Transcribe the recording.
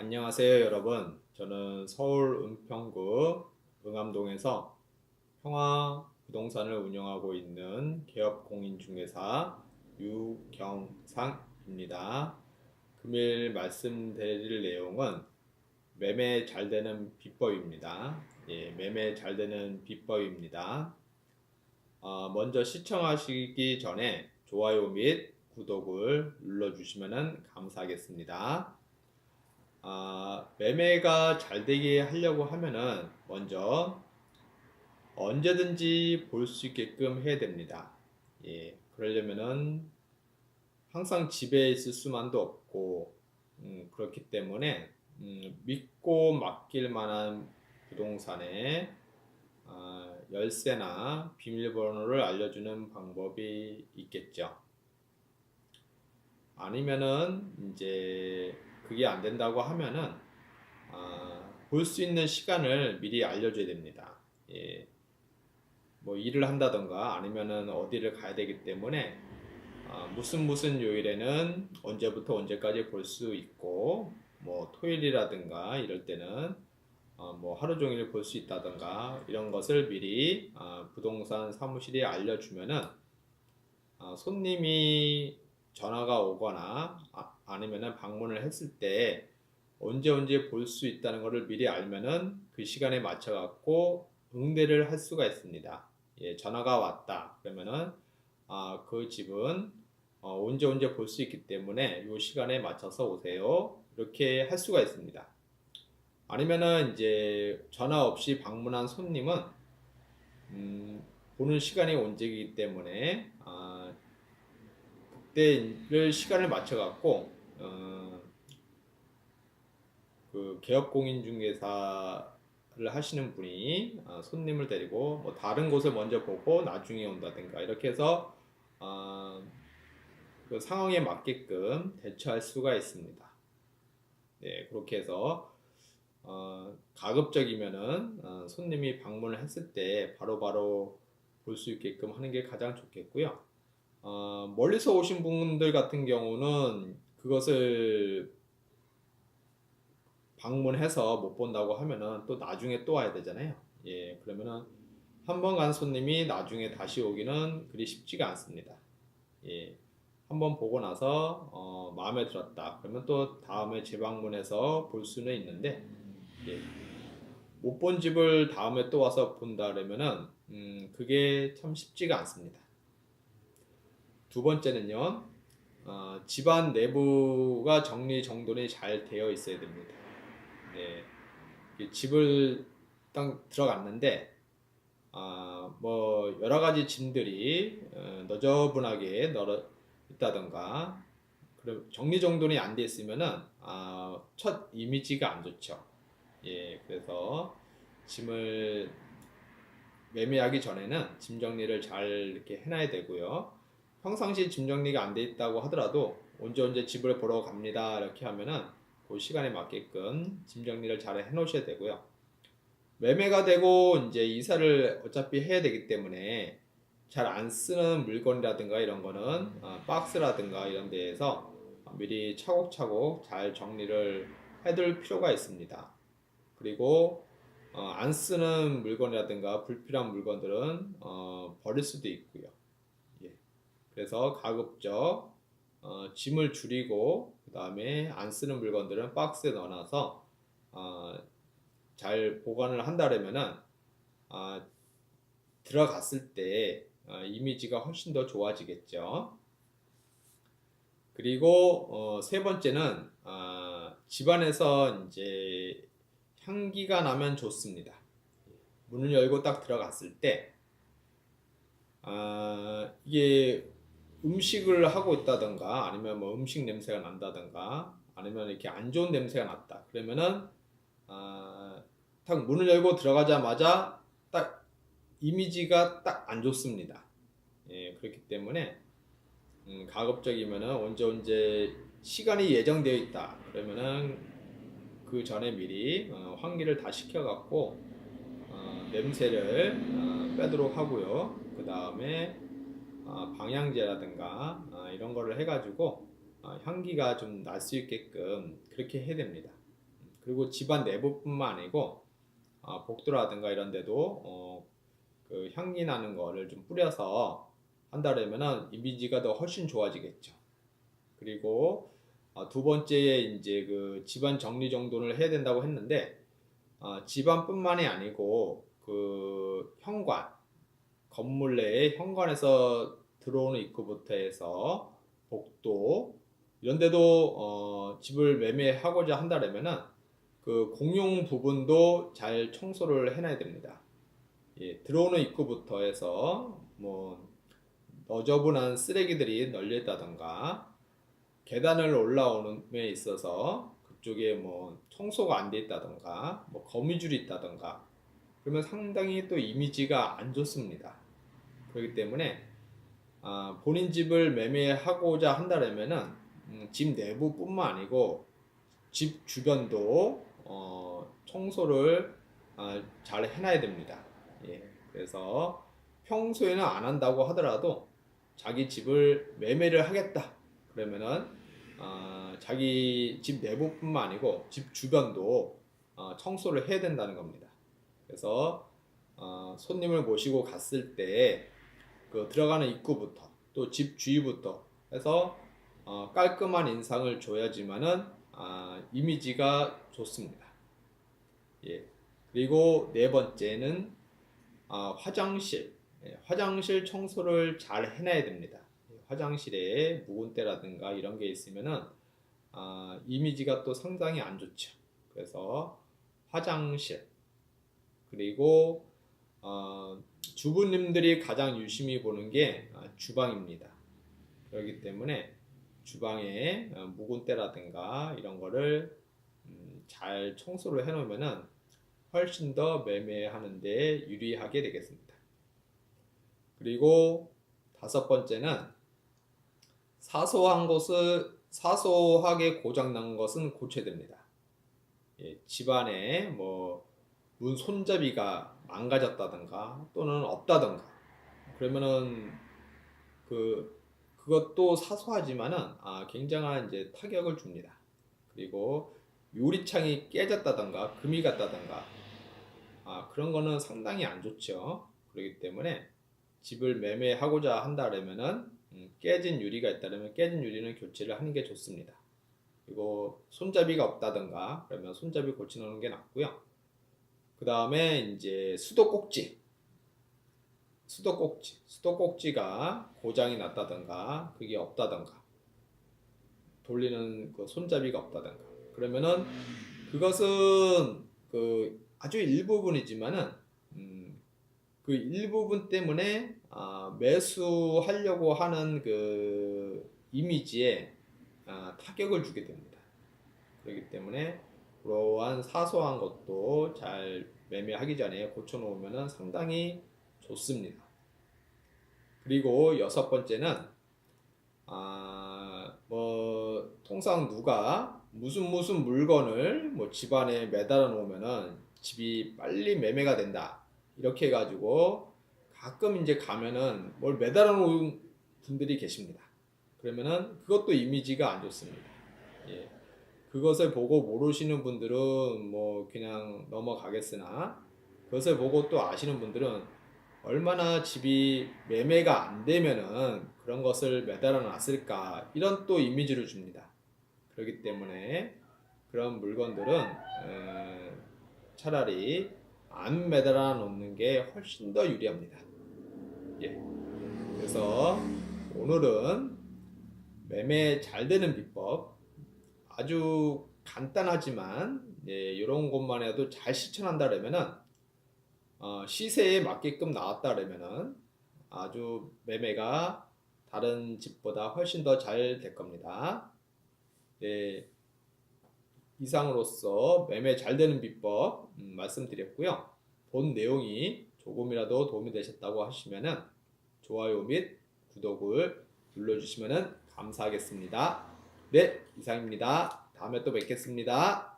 안녕하세요, 여러분. 저는 서울 은평구 응암동에서 평화 부동산을 운영하고 있는 개업 공인중개사 유경상입니다. 금일 말씀드릴 내용은 매매 잘 되는 비법입니다. 예, 매매 잘 되는 비법입니다. 어, 먼저 시청하시기 전에 좋아요 및 구독을 눌러주시면 감사하겠습니다. 아, 매매가 잘 되게 하려고 하면은 먼저 언제든지 볼 수 있게끔 해야 됩니다. 예, 그러려면은 항상 집에 있을 수만도 없고, 음, 그렇기 때문에 음, 믿고 맡길 만한 부동산에 아, 열쇠나 비밀번호를 알려주는 방법이 있겠죠. 아니면은 이제 그게 안 된다고 하면은 아, 볼 수 있는 시간을 미리 알려줘야 됩니다. 예. 뭐 일을 한다던가 아니면은 어디를 가야 되기 때문에 아, 무슨 무슨 요일에는 언제부터 언제까지 볼 수 있고 뭐 토요일이라든가 이럴 때는 어, 뭐 하루 종일 볼 수 있다던가 이런 것을 미리 아, 부동산 사무실에 알려주면은 아, 손님이 전화가 오거나 아, 니면은 방문을 했을 때 언제 언제 볼 수 있다는 것을 미리 알면은 그 시간에 맞춰 갖고 응대를 할 수가 있습니다. 예, 전화가 왔다 그러면은 아, 그 집은 어, 언제 언제 볼 수 있기 때문에 이 시간에 맞춰서 오세요. 이렇게 할 수가 있습니다. 아니면은 이제 전화 없이 방문한 손님은 음, 보는 시간이 언제이기 때문에 아, 그때를 시간을 맞춰 갖고 어, 그 개업 공인 중개사를 하시는 분이 아, 손님을 데리고 뭐 다른 곳을 먼저 보고 나중에 온다든가 이렇게 해서 아, 그 상황에 맞게끔 대처할 수가 있습니다. 네, 그렇게 해서 어, 가급적이면은 어, 손님이 방문을 했을 때 바로바로 볼 수 있게끔 하는 게 가장 좋겠고요. 어, 멀리서 오신 분들 같은 경우는 그것을 방문해서 못 본다고 하면은 또 나중에 또 와야 되잖아요. 예, 그러면은 한 번 간 손님이 나중에 다시 오기는 그리 쉽지가 않습니다. 예, 한 번 보고 나서 어, 마음에 들었다. 그러면 또 다음에 재방문해서 볼 수는 있는데 예, 못본 집을 다음에 또 와서 본다 그러면은 음, 그게 참 쉽지가 않습니다. 두 번째는요, 어, 집안 내부가 정리 정돈이 잘 되어 있어야 됩니다. 네, 이 집을 딱 들어갔는데, 아, 뭐 여러 가지 짐들이 어, 너저분하게 널어 있다던가, 그럼 정리 정돈이 안 돼 있으면은 아, 첫 이미지가 안 좋죠. 예, 그래서 짐을 매매하기 전에는 짐 정리를 잘 이렇게 해놔야 되고요. 평상시 짐 정리가 안 돼 있다고 하더라도 언제 언제 집을 보러 갑니다 이렇게 하면은 그 시간에 맞게끔 짐 정리를 잘 해놓으셔야 되고요. 매매가 되고 이제 이사를 어차피 해야 되기 때문에 잘 안 쓰는 물건이라든가 이런 거는 어, 박스라든가 이런 데에서 미리 차곡차곡 잘 정리를 해둘 필요가 있습니다. 그리고 어, 안 쓰는 물건이라든가 불필요한 물건들은 어, 버릴 수도 있고요. 예. 그래서 가급적 어, 짐을 줄이고 그 다음에 안 쓰는 물건들은 박스에 넣어놔서 어, 잘 보관을 한다면은 어, 들어갔을 때 어, 이미지가 훨씬 더 좋아지겠죠. 그리고 어, 세 번째는 어, 집안에서 이제 향기가 나면 좋습니다. 문을 열고 딱 들어갔을 때 아, 이게 음식을 하고 있다던가 아니면 뭐 음식 냄새가 난다던가 아니면 이렇게 안 좋은 냄새가 났다 그러면은 아, 딱 문을 열고 들어가자마자 딱 이미지가 딱 안 좋습니다. 예, 그렇기 때문에 음, 가급적이면은 언제 언제 시간이 예정되어 있다 그러면은 그 전에 미리 어, 환기를 다 시켜갖고 어, 냄새를 어, 빼도록 하고요. 그 다음에 어, 방향제라든가 어, 이런 거를 해가지고 어, 향기가 좀 날 수 있게끔 그렇게 해야 됩니다. 그리고 집안 내부뿐만 아니고 아, 복도라든가 이런 데도 어, 그 향기 나는 거를 좀 뿌려서 한다면은 이미지가 더 훨씬 좋아지겠죠. 그리고 아, 두 번째에 이제 그 집안 정리 정돈을 해야 된다고 했는데 아, 집안뿐만이 아니고 그 현관 건물 내에 현관에서 들어오는 입구부터 해서 복도 이런 데도 어, 집을 매매하고자 한다면은 그 공용 부분도 잘 청소를 해놔야 됩니다. 예, 들어오는 입구부터 해서 뭐 너저분한 쓰레기들이 널려 있다던가 계단을 올라오는 데 있어서 그쪽에 뭐 청소가 안 돼 있다던가 뭐 거미줄이 있다던가 그러면 상당히 또 이미지가 안 좋습니다. 그렇기 때문에 아, 본인 집을 매매하고자 한다면은 음, 집 내부뿐만 아니고 집 주변도 어, 청소를 아, 잘 해놔야 됩니다. 예, 그래서 평소에는 안 한다고 하더라도 자기 집을 매매를 하겠다 그러면은 아, 자기 집 내부뿐만 아니고 집 주변도 아, 청소를 해야 된다는 겁니다. 그래서 어, 손님을 모시고 갔을 때 그 들어가는 입구부터 또 집 주위부터 해서 어, 깔끔한 인상을 줘야지만은 아, 이미지가 좋습니다. 예. 그리고 네 번째는 아, 화장실. 예, 화장실 청소를 잘 해놔야 됩니다. 예, 화장실에 묵은 때라든가 이런 게 있으면은 아, 이미지가 또 상당히 안 좋죠. 그래서 화장실 그리고 어, 주부님들이 가장 유심히 보는 게 아, 주방입니다. 그렇기 때문에 주방에 어, 묵은 때라든가 이런 거를 음, 잘 청소를 해놓으면은 훨씬 더 매매하는데 유리하게 되겠습니다. 그리고 다섯 번째는 사소한 것을 사소하게 고장난 것은 고쳐야 됩니다. 예, 집안에 뭐 문 손잡이가 망가졌다든가 또는 없다든가 그러면은 그 그것도 사소하지만은 아, 굉장한 이제 타격을 줍니다. 그리고 유리창이 깨졌다든가 금이 갔다든가 아, 그런 거는 상당히 안 좋죠. 그렇기 때문에 집을 매매하고자 한다면은 음, 깨진 유리가 있다면 깨진 유리는 교체를 하는 게 좋습니다. 그리고 손잡이가 없다든가 그러면 손잡이 고치는 게 낫고요. 그 다음에 이제 수도꼭지. 수도꼭지. 수도꼭지가 고장이 났다든가 그게 없다든가 돌리는 그 손잡이가 없다든가 그러면은 그것은 그 아주 일부분이지만은 음, 그 일부분 때문에 아, 매수하려고 하는 그 이미지에 아, 타격을 주게 됩니다. 그렇기 때문에 그러한 사소한 것도 잘 매매하기 전에 고쳐놓으면 상당히 좋습니다. 그리고 여섯 번째는 아, 뭐 통상 누가 무슨 무슨 물건을 뭐 집안에 매달아 놓으면은 집이 빨리 매매가 된다 이렇게 해가지고 가끔 이제 가면은 뭘 매달아 놓은 분들이 계십니다. 그러면은 그것도 이미지가 안 좋습니다. 예. 그것을 보고 모르시는 분들은 뭐 그냥 넘어가겠으나 그것을 보고 또 아시는 분들은 얼마나 집이 매매가 안 되면은 그런 것을 매달아 놨을까 이런 또 이미지를 줍니다. 그렇기 때문에 그런 물건들은 에, 차라리 안 매달아 놓는 게 훨씬 더 유리합니다. 예. 그래서 오늘은 매매 잘 되는 비법 아주 간단하지만 예, 이런 것만 해도 잘 실천한다면은 어, 시세에 맞게끔 나왔다면은 아주 매매가 다른 집보다 훨씬 더 잘 될 겁니다. 예, 이상으로서 매매 잘 되는 비법 음, 말씀드렸고요. 본 내용이 조금이라도 도움이 되셨다고 하시면은 좋아요 및 구독을 눌러주시면 감사하겠습니다. 네, 이상입니다. 다음에 또 뵙겠습니다.